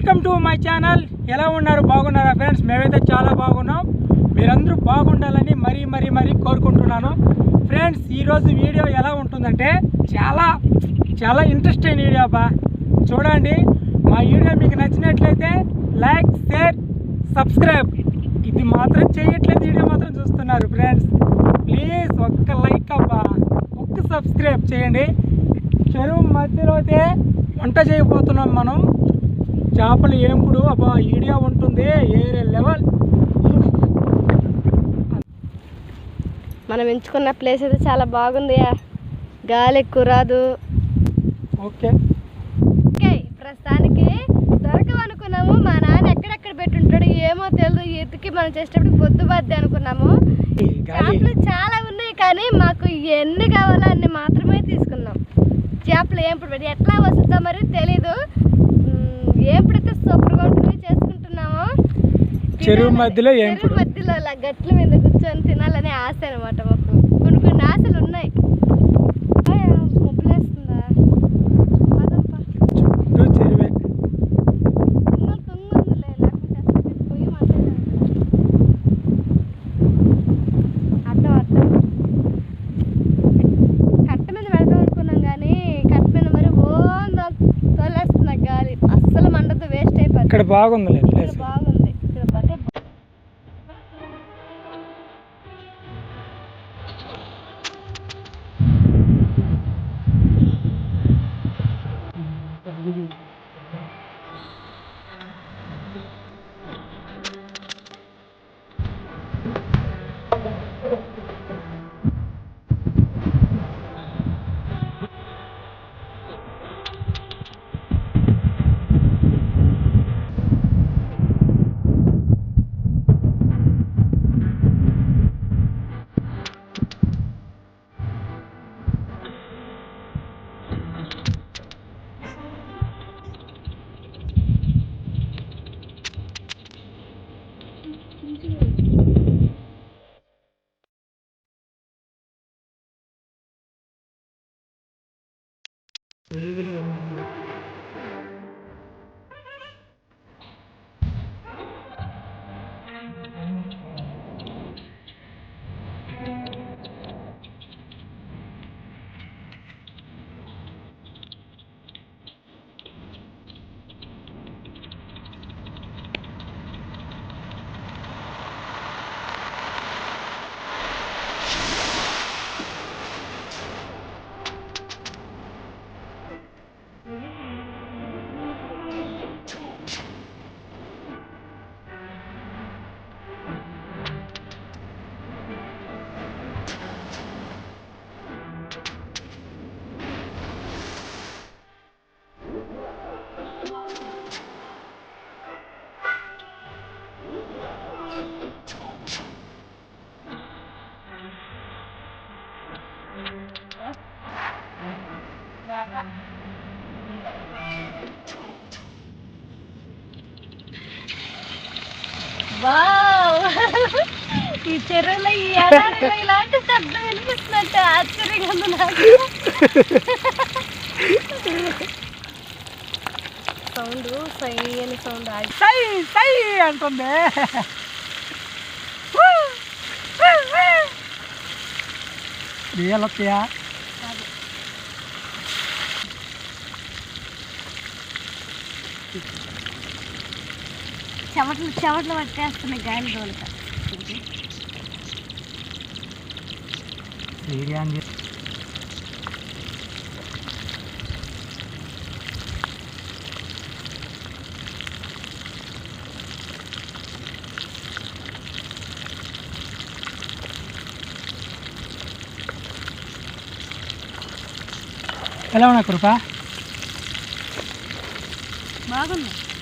Welcome to my channel. ఎలా ఉన్నారు? బాగున్నారా ఫ్రెండ్స్? మేమైతే చాలా బాగున్నాం. మీరందరూ బాగుండాలని మరీ మరీ మరీ కోరుకుంటున్నాను. ఫ్రెండ్స్ ఈరోజు వీడియో ఎలా ఉంటుందంటే చాలా చాలా ఇంట్రెస్టింగ్ వీడియో అబ్బా చూడండి మా వీడియో మీకు నచ్చినట్లయితే లైక్ షేర్ సబ్స్క్రైబ్. ఇది మాత్రం చేయట్లేదు వీడియో మాత్రం చూస్తున్నారు ఫ్రెండ్స్. ప్లీజ్ ఒక్క లైక్ అబ్బా. ఒక్క సబ్స్క్రైబ్ చేయండి. చెరువు మధ్యలో అయితే వంట చేయబోతున్నాం మనం. చేపలు ఏంపుడు అబ్బా ఈడియా ఉంటుంది. ఏరే లెవెల్. మనం ఎంచుకున్న ప్లేస్ అయితే చాలా బాగుంది గాలి ఎక్కువ రాదు. ఓకే. ఓకే ప్రస్తుతానికి దొరకవనుకున్నాము. మా నాన్న ఎక్కడెక్కడ పెట్టుంటాడు ఏమో తెలియదు ఎతికి మనం చేసేటప్పుడు పొద్దు బద్ది అనుకున్నాము. చేపలు చాలా ఉన్నాయి కానీ మాకు ఎన్ని కావాలో అన్ని మాత్రమే తీసుకున్నాం. చేపలు పెట్టి ఎట్లా వస్తుందో మరి తెలీదు. మ్మ్, ఏంపుడైతే సూపర్గా ఉంటుంది చేసుకుంటున్నాము చెరువు మధ్యలో చెరువు. మధ్యలో అలా గట్ల మీద కూర్చొని తినాలనే ఆశ అనమాట మాకు కొన్ని కొన్ని ఆశలు ఉన్నాయి ఇక్కడ బాగుందిలే ప్లేస్. బాగుంది. ఇక్కడ బట్టే వావ్ ఈ చెరువులో ఈ ఎడారిలో ఇలాంటి శబ్దం వినిపిస్తున్నట్టు ఆశ్చర్యంగా ఉంది నాకు. సౌండ్ సై అని సౌండ్ సై సై అంటుంది. రియలత్యా చెమటలు చెమటలు పట్టేస్తున్నాయి గాలి దోలక. ఎలా ఉన్నా కృప?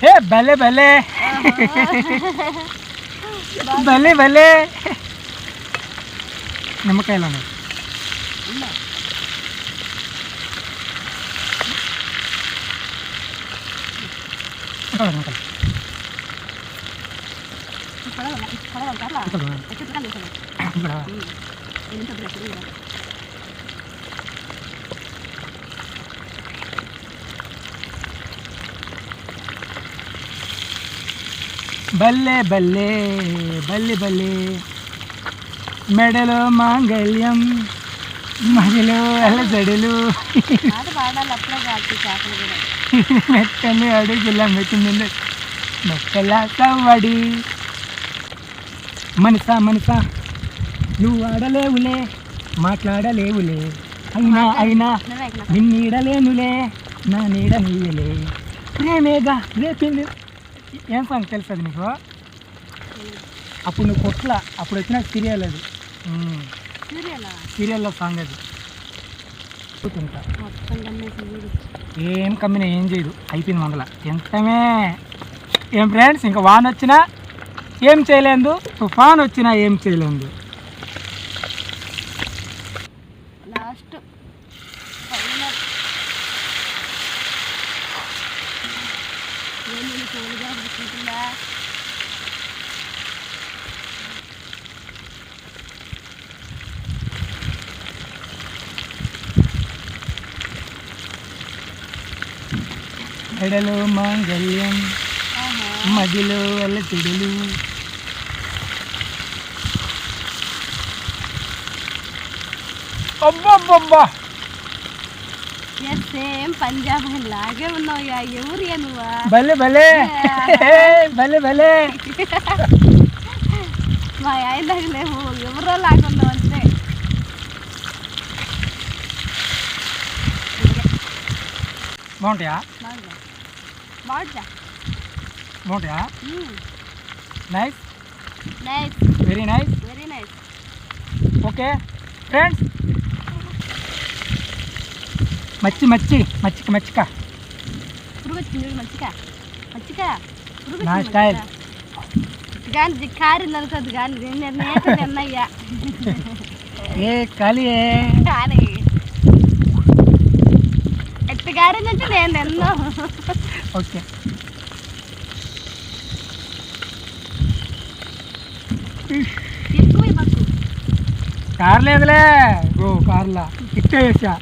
ఏ భలే భలే. భలే భలే. నిమ్మకాయలు ఉన్నాయి. ఇక్కడ నిమ్మకాయలు. ఇక్కడ ఇక్కడ. బల్లే బల్లే బల్లి బల్లే. మెడలో మాంగళ్యం చేపలు కూడా. మెత్తని అడుగుల మెచ్చింది మెత్తల సవ్వడి మనసా మనసా నువ్వు ఆడలేవులే మాట్లాడలేవులే. అయినా అయినా నిన్నీడలేనులే నా నీడ నీయలే ప్రేమేగా రేపింది ఏం సాంగ్ తెలుసు అది నీకు? అప్పుడు నువ్వు కొట్ల అప్పుడు వచ్చిన సీరియల్ అది. సీరియల్లో సాంగ్ అది. ఏం కమ్మినా ఏం చేయదు. అయిపోయింది మంగళ ఎంతమే ఏం ఫ్రెండ్స్ ఇంకా వాన్ వచ్చినా ఏం చేయలేదు. తుఫాన్ వచ్చినా ఏం చేయలేదు. లాస్ట్ ఏమి తోలుగా పుట్టుకుంటుందా మెడలో మాంగళ్యం ఆహా మదిలో అల్లతిడులు అబ్బబ్బబ్బా సేమ్ పంజాబ్ లాగే నువ్వా భలే భలే భలే భలే మా ఆయన లేవు ఎవరో అంతే బాగుంటాయా బాగుంటాయా nice nice very nice very nice okay friends మచ్చి మచ్చి మచ్చిక మచ్చిక. మంచిగా పురుగు నా స్టైల్. కానీ కారింది అనుకోద్దు కానీ నేను నేత తిన్నయ్యా ఏ కలియే కానీ ఎట్టు కారిందంటే నేను తిన్నా. ఓకే. కార్ లేదులే. ఓ కార్లా. ఇట్టేసా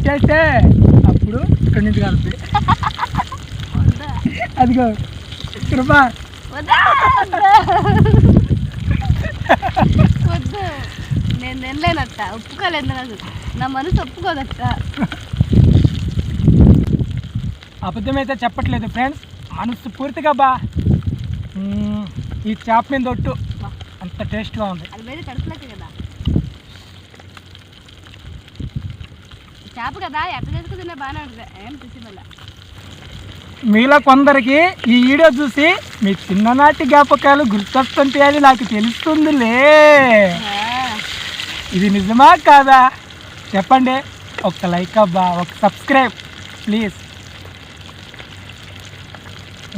ఇట్టేస్తే అప్పుడు ఇక్కడి నుంచి కలిపి అదిగో కృప. వద్దా? నేను తినలేనట్ట ఒప్పుకోలేదు నాకు. నా మనసు ఒప్పుకోదట్ట అబద్ధమైతే చెప్పట్లేదు ఫ్రెండ్స్ మనసు పూర్తిగా బా. ఈ చేప మీద ఒట్టు. అంత టేస్ట్గా ఉంది. అది వేరే కడుపులోకి కదా. చేప కదా బాగానే ఉంటుంది. ఏం పిచ్చి మళ్ళా మీలో కొందరికి ఈ వీడియో చూసి మీ చిన్ననాటి జ్ఞాపకాలు గుర్తొస్తుంటే అని నాకు తెలుస్తుందిలే. ఇది నిజమా కాదా? చెప్పండి. ఒక లైక్ అబ్బా ఒక సబ్స్క్రైబ్ ప్లీజ్.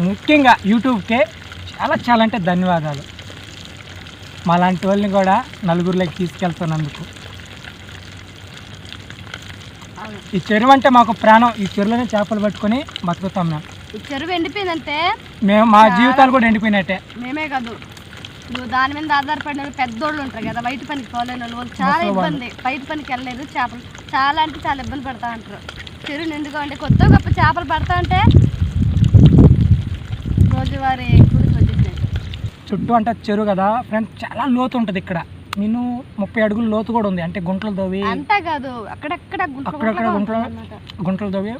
ముఖ్యంగా యూట్యూబ్కే చాలా చాలా అంటే ధన్యవాదాలు. మాలాంటి వాళ్ళని కూడా నలుగురిలోకి తీసుకెళ్తున్నందుకు. ఈ చెరువు అంటే మాకు ప్రాణం. ఈ చెరువులోనే చేపలు పట్టుకొని బతుకుతాం మేము. ఈ చెరువు ఎండిపోయిందంటే? మేము మా జీవితాలు కూడా ఎండిపోయినట్టే. మేమే కాదు. నువ్వు దాని మీద ఆధారపడిన వాళ్ళు పెద్దోళ్ళు ఉంటారు కదా బయట పనికి పోలేని వాళ్ళు. చాలా. ఇబ్బంది. బయట పనికి వెళ్ళలేదు చేపలు. చాలా అంటే చాలా ఇబ్బంది పడతా ఉంటారు. చెరువు నిండుగా ఉంటే కొత్త గొప్ప చేపలు పడతా ఉంటే రోజువారీ కూలికి వచ్చేసినట్టు చుట్టూ అంటే చెరువు కదా. ఫ్రెండ్స్ చాలా లోతు ఉంటుంది ఇక్కడ. నేను ముప్పై అడుగులు లోతు కూడా ఉంది. అంటే గుంటలు తవ్వి అంతా కాదు అక్కడక్కడ గుంటలు అక్కడక్కడ గుంటలు- తవ్వి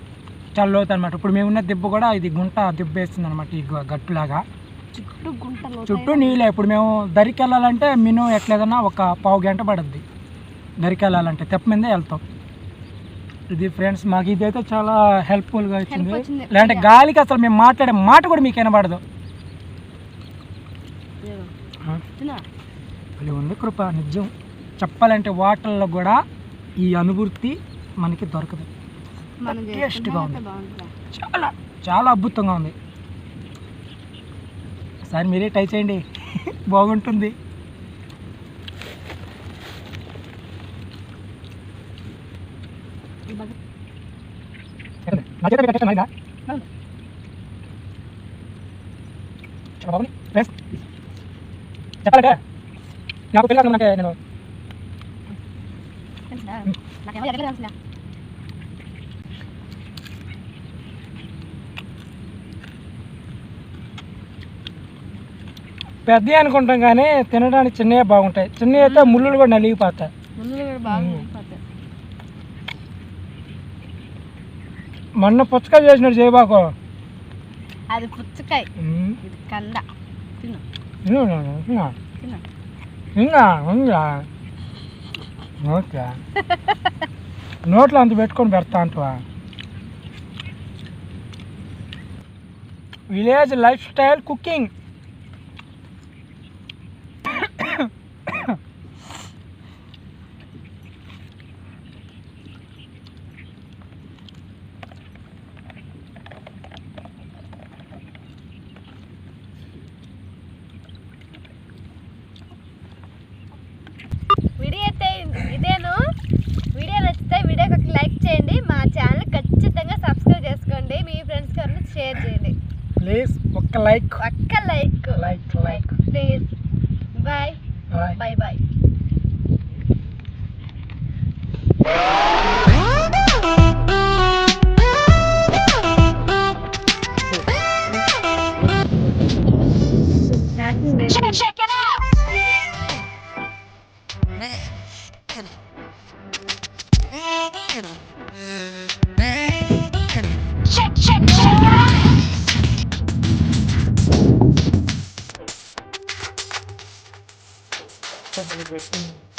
చాలా లోతు అనమాట ఇప్పుడు మేమున్న దిబ్బ కూడా ఇది గుంట దిబ్బ వేస్తుంది అనమాట ఈ గట్టులాగా. చుట్టూ గుంటలు చుట్టూ నీళ్ళే. ఇప్పుడు మేము దరికి వెళ్ళాలంటే మినిమం ఎట్లేదన్నా ఒక పావు గంట పడుద్ది. దరికి వెళ్ళాలంటే తెప్ప మీదే వెళ్తాం. ఇది ఫ్రెండ్స్ మాకు ఇదైతే చాలా హెల్ప్ఫుల్గా వచ్చింది. లేదంటే గాలికి అసలు మేము మాట్లాడే మాట కూడా మీకు వినబడదు భలే ఉంది. కృప నిజం చెప్పాలంటే వాటర్లో కూడా ఈ అనుభూతి మనకి దొరకదు. టేస్ట్గా ఉంది. చాలా చాలా అద్భుతంగా ఉంది. ఒకసారి మీరే ట్రై చేయండి. బాగుంటుంది. ఈ నాకు పిల్లలు అంటే నేను. పెద్దవి అనుకుంటాం కానీ తినడానికి చిన్నవి బాగుంటాయి. చిన్నవి అయితే కూడా నలిగిపోతాయి. ముళ్ళు కూడా ఊడిపోతాయి. మొన్న పుచ్చకాయ చేసినట్టు చేయబాకు అది పుచ్చకాయ. కంద. తిను, తిను. తిను. ఇంకా ఉందా? ఓకే నోట్లో అంత పెట్టుకొని పెడతా అంటవా? Village life style cooking video అయితే ఇదేను వీడియో నచ్చితే వీడియోకి ఒక లైక్ చేయండి మా ఛానల్ ఖచ్చితంగా సబ్స్క్రైబ్ చేసుకోండి మీ ఫ్రెండ్స్కి ఎవరైనా షేర్ చేయండి ప్లీజ్ with mm.